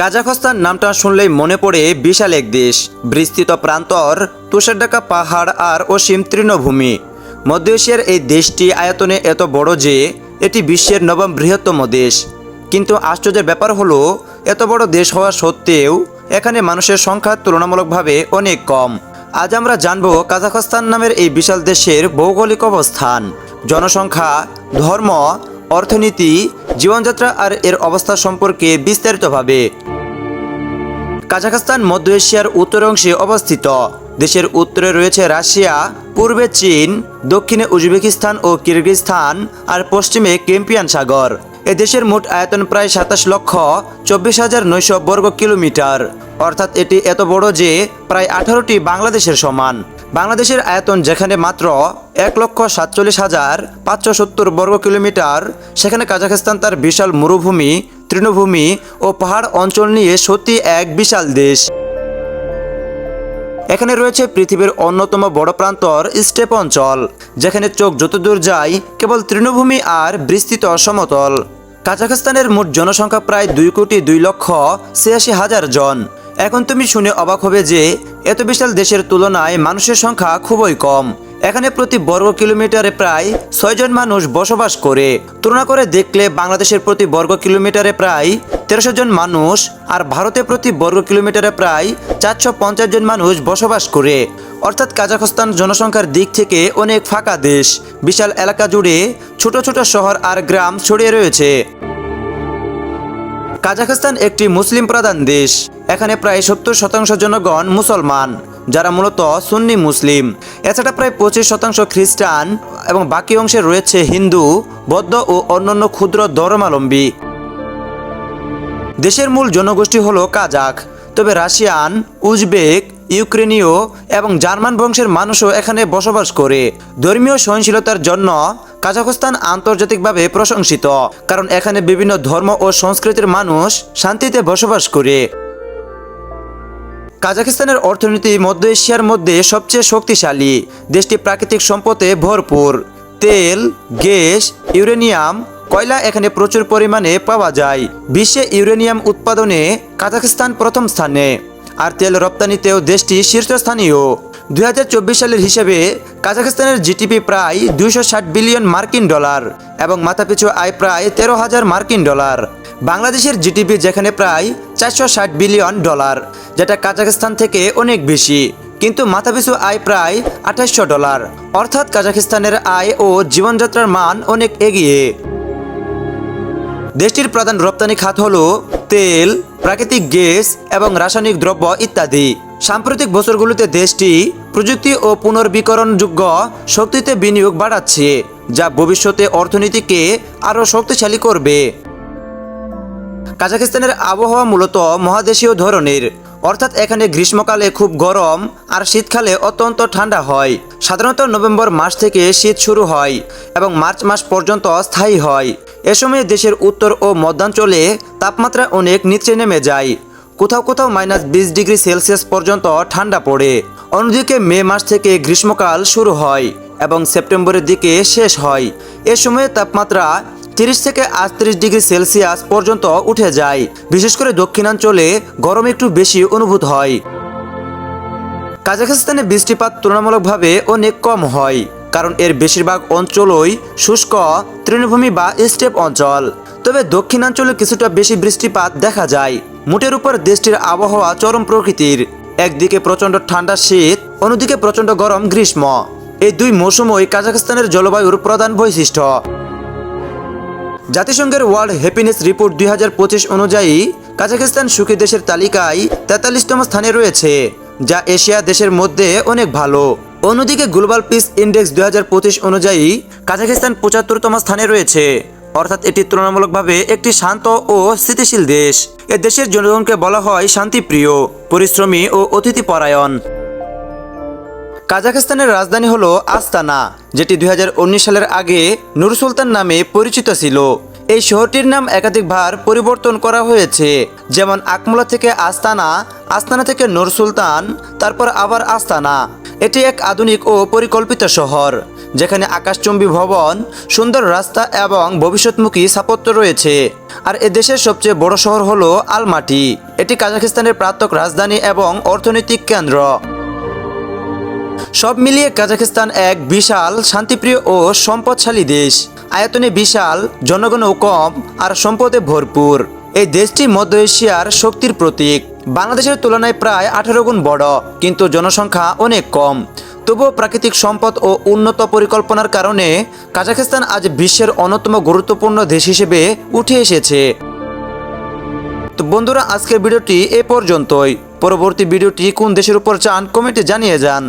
কাজাখস্তান নামটা শুনলেই মনে পড়ে বিশাল এক দেশ। বিস্তৃত প্রান্তর তুষারঢাকা পাহাড় আর অসীম তৃণভূমি। মধ্য এশিয়ার এই দেশটি আয়তনে এত বড় যে, এটি বিশ্বের নবম বৃহত্তম দেশ। কিন্তু আশ্চর্যের ব্যাপার হলো, এত বড় দেশ হওয়া সত্ত্বেও, এখানে মানুষের সংখ্যা তুলনামূলকভাবে অনেক কম। আজ আমরা জানব কাজাখস্তান নামের এই বিশাল দেশের ভৌগোলিক অবস্থান। জনসংখ্যা, ধর্ম, অর্থনীতি জীবনযাত্রা আর এর অবস্থা সম্পর্কে বিস্তারিতভাবে। কাজাখস্তান, মধ্য এশিয়ার উত্তর অংশে অবস্থিত। দেশের উত্তরে রয়েছে রাশিয়া, পূর্বে চীন, দক্ষিণে উজবেকিস্তান ও কিরগিজস্তান, আর পশ্চিমে কেম্পিয়ান সাগর। এ দেশের মোট আয়তন প্রায় সাতাশ লক্ষ চব্বিশ হাজার নয়শো বর্গ কিলোমিটার। অর্থাৎ এটি এত বড় যে প্রায় আঠারোটি বাংলাদেশের সমান। বাংলাদেশের আয়তন যেখানে মাত্র এক লক্ষ সাতচল্লিশ হাজার পাঁচশো সত্তর বর্গ কিলোমিটার, সেখানে কাজাখস্তান তার বিশাল মরুভূমি, তৃণভূমি ও পাহাড় অঞ্চল নিয়ে সত্যি এক বিশাল দেশ। এখানে রয়েছে পৃথিবীর অন্যতম বড় প্রান্তর স্টেপ অঞ্চল, যেখানে চোখ যতদূর যায় কেবল তৃণভূমি আর বিস্তৃত সমতল। কাজাখস্তানের মোট জনসংখ্যা প্রায় দুই কোটি দুই লক্ষ ছিয়াশি হাজার জন। এখন তুমি শুনে অবাক হবে যে, এত বিশাল দেশের তুলনায় মানুষের সংখ্যা খুবই কম। এখানে প্রতি বর্গ কিলোমিটারে প্রায় ছয়জন মানুষ বসবাস করে। তুলনা করে দেখলে বাংলাদেশের প্রতি বর্গ কিলোমিটারে প্রায় তেরোশো জন মানুষ আর ভারতে প্রতি বর্গ কিলোমিটারে প্রায় চারশো পঞ্চাশ জন মানুষ বসবাস করে। অর্থাৎ কাজাখস্তান জনসংখ্যার দিক থেকে অনেক ফাঁকা দেশ। বিশাল এলাকা জুড়ে ছোট ছোট শহর আর গ্রাম ছড়িয়ে রয়েছে। কাজাখস্তান একটি মুসলিম প্রধান দেশ। এখানে প্রায় সত্তর শতাংশ জনগণ মুসলমান, যারা মূলত সুন্নি মুসলিম। এছাড়া প্রায় পঁচিশ শতাংশ খ্রিস্টান এবং বাকি অংশে রয়েছে হিন্দু, বৌদ্ধ ও অন্যান্য ক্ষুদ্র ধর্মাবলম্বী। দেশের মূল জনগোষ্ঠী হলো কাজাক তবে রাশিয়ান, উজবেক, ইউক্রেনীয় এবং জার্মান বংশের মানুষও এখানে বসবাস করে। ধর্মীয় সহনশীলতার জন্য কাজাখস্তান আন্তর্জাতিকভাবে প্রশংসিত, কারণ এখানে বিভিন্ন ধর্ম ও সংস্কৃতির মানুষ শান্তিতে বসবাস করে। কাজাখস্তানের অর্থনীতি মধ্য এশিয়ার মধ্যে সবচেয়ে শক্তিশালী। দেশটি প্রাকৃতিক সম্পদে ভরপুর। তেল, গ্যাস, ইউরেনিয়াম কয়লা এখানে প্রচুর পরিমাণে পাওয়া যায়। বিশ্বে ইউরেনিয়াম উৎপাদনে কাজাখস্তান প্রথম স্থানে, আর তেল রপ্তানিতেও দেশটি শীর্ষস্থানীয়। দু হাজার চব্বিশ সালের হিসেবে কাজাখস্তানের জিডিপি প্রায় দুইশো ষাট বিলিয়ন মার্কিন ডলার এবং মাথাপিছু আয় প্রায় তেরো হাজার মার্কিন ডলার। বাংলাদেশের জিডিপি যেখানে প্রায় চারশো ষাট বিলিয়ন ডলার, যেটা কাজাখস্তান থেকে অনেক বেশি, কিন্তু মাথাপিছু আয় প্রায় আঠাশশো ডলার। অর্থাৎ কাজাখস্তানের আয় ও জীবনযাত্রার মান অনেক এগিয়ে। দেশটির প্রধান রপ্তানি খাত হল তেল, প্রাকৃতিক গ্যাস এবং রাসায়নিক দ্রব্য ইত্যাদি। সাম্প্রতিক বছরগুলোতে দেশটি প্রযুক্তি ও পুনর্বীকরণযোগ্য শক্তিতে বিনিয়োগ বাড়াচ্ছে, যা ভবিষ্যতে অর্থনীতিকে আরও শক্তিশালী করবে। কাজাখস্তানের আবহাওয়া মূলত মহাদেশীয় ধরনের, অর্থাৎ এখানে গ্রীষ্মকালে খুব গরম আর শীতকালে অত্যন্ত ঠান্ডা হয়। সাধারণত নভেম্বর মাস থেকে শীত শুরু হয় এবং মার্চ মাস পর্যন্ত স্থায়ী হয়। এ সময় দেশের উত্তর ও মধ্যাঞ্চলে তাপমাত্রা অনেক নিচে নেমে যায়। কোথাও কোথাও মাইনাস বিশ ডিগ্রি সেলসিয়াস পর্যন্ত ঠান্ডা পড়ে। অন্যদিকে মে মাস থেকে গ্রীষ্মকাল শুরু হয় এবং সেপ্টেম্বরের দিকে শেষ হয়। এ সময়ে তাপমাত্রা তিরিশ থেকে আটত্রিশ ডিগ্রি সেলসিয়াস পর্যন্ত উঠে যায়। বিশেষ করে দক্ষিণাঞ্চলে গরম একটু বেশি অনুভূত হয়। কাজাখস্তানে বৃষ্টিপাত তুলনামূলকভাবে অনেক কম হয়। কারণ এর বেশিরভাগ অঞ্চলই শুষ্ক তৃণভূমি বা স্টেপ অঞ্চল। তবে দক্ষিণাঞ্চলে কিছুটা বেশি বৃষ্টিপাত দেখা যায়। মোটের উপর দেশটির আবহাওয়া চরম প্রকৃতির। একদিকে প্রচণ্ড ঠান্ডা শীত, অন্যদিকে প্রচণ্ড গরম গ্রীষ্ম। এই দুই মৌসুমই কাজাখস্তানের জলবায়ুর প্রধান বৈশিষ্ট্য। জাতিসংঘের ওয়ার্ল্ড হ্যাপিনেস রিপোর্ট দুই হাজার পঁচিশ অনুযায়ী, কাজাখস্তান সুখী দেশের তালিকায় তেতাল্লিশতম স্থানে রয়েছে, যা এশিয়া দেশের মধ্যে অনেক ভালো। অন্যদিকে গ্লোবাল পিস ইন্ডেক্স দু হাজার পঁচিশ অনুযায়ী কাজাখস্তান পঁচাত্তরতম স্থানে রয়েছে। অর্থাৎ এটি তুলনামূলকভাবে একটি শান্ত ও স্থিতিশীল দেশ। এ দেশের জনগণকে বলা হয় শান্তিপ্রিয়, পরিশ্রমী ও অতিথিপরায়ণ। কাজাখস্তানের রাজধানী হল আস্তানা, যেটি দুই হাজার উনিশ সালের আগে নুর সুলতান নামে পরিচিত ছিল। এই শহরটির নাম একাধিকবার পরিবর্তন করা হয়েছে। যেমন আকমুলা থেকে আস্তানা আস্তানা থেকে নুর সুলতান, তারপর আবার আস্তানা। এটি এক আধুনিক ও পরিকল্পিত শহর, যেখানে আকাশচুম্বী ভবন, সুন্দর রাস্তা এবং ভবিষ্যৎমুখী স্থাপত্য রয়েছে। আর এ দেশের সবচেয়ে বড় শহর হলো আলমাটি। এটি কাজাখস্তানের প্রাত্যক রাজধানী এবং অর্থনৈতিক কেন্দ্র। সব মিলিয়ে কাজাখস্তান এক বিশাল, শান্তিপ্রিয় ও সম্পদশালী দেশ। আয়তনে বিশাল জনগণও কম, আর সম্পদে ভরপুর। এই দেশটি মধ্য এশিয়ার শক্তির প্রতীক। বাংলাদেশের তুলনায় প্রায় আঠারো গুণ বড়, কিন্তু জনসংখ্যা অনেক কম। তবুও প্রাকৃতিক সম্পদ ও উন্নত পরিকল্পনার কারণে কাজাখস্তান আজ বিশ্বের অন্যতম গুরুত্বপূর্ণ দেশ হিসেবে উঠে এসেছে। তো বন্ধুরা, আজকের ভিডিওটি এ পর্যন্তই। পরবর্তী ভিডিওটি কোন দেশের উপর চান, কমেন্টে জানিয়ে যান।